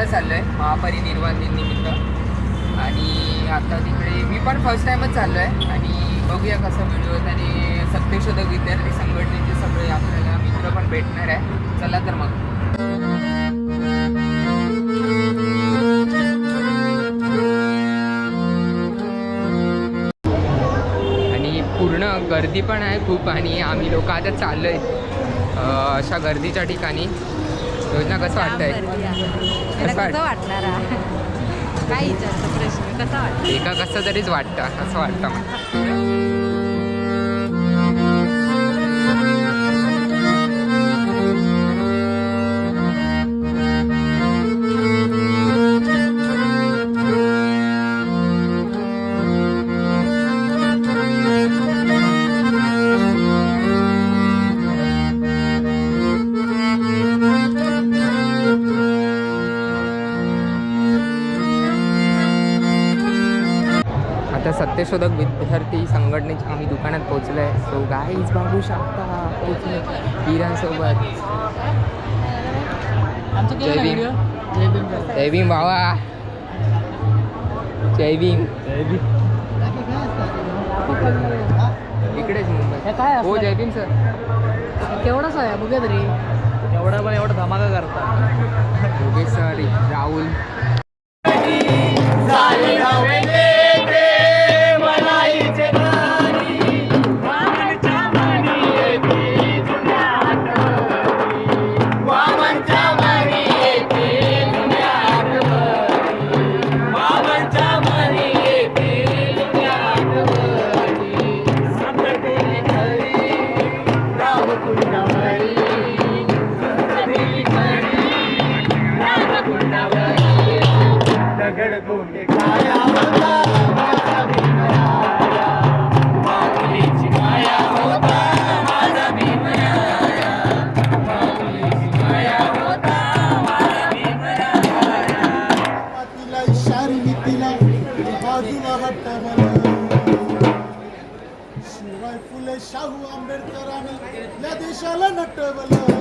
मित्रांनो चाललो आहे महापरिनिर्वाण दिन निमित्त. आणि आता तिकडे मी पण फर्स्ट टाईमच चाललो आहे आणि बघूया कसं व्हिडिओ आणि सत्यशोधक विद्यार्थी संघटनेचे सगळे आपल्याला मित्र पण भेटणार आहे. चला तर मग. आणि पूर्ण गर्दी पण आहे खूप आणि आम्ही लोक आता चाललो आहे अशा गर्दीच्या ठिकाणी. योजना कसं वाटतंय? कसं वाट- कसं वाटणार आहे? काय विचारतो प्रश्न? कसा वाटतं? एका कसं तरीच वाटतं असं वाटतं सत्यशोधक विद्यार्थी संघटनेच्या आम्ही दुकानात पोहोचलो आहे सो गाईज बघू शकता पोहोचलो हिरांसोबत. जय भीम. जय भीम भावा जय भीम इकडेच मुंबई. काय हो जय भीम सर केवढाच आहे बघूया तरी. एवढा पण एवढा धमाका करता. योगेश सर राहुल. शाहू आंबेडकरांनी. या देशाला नटवलं.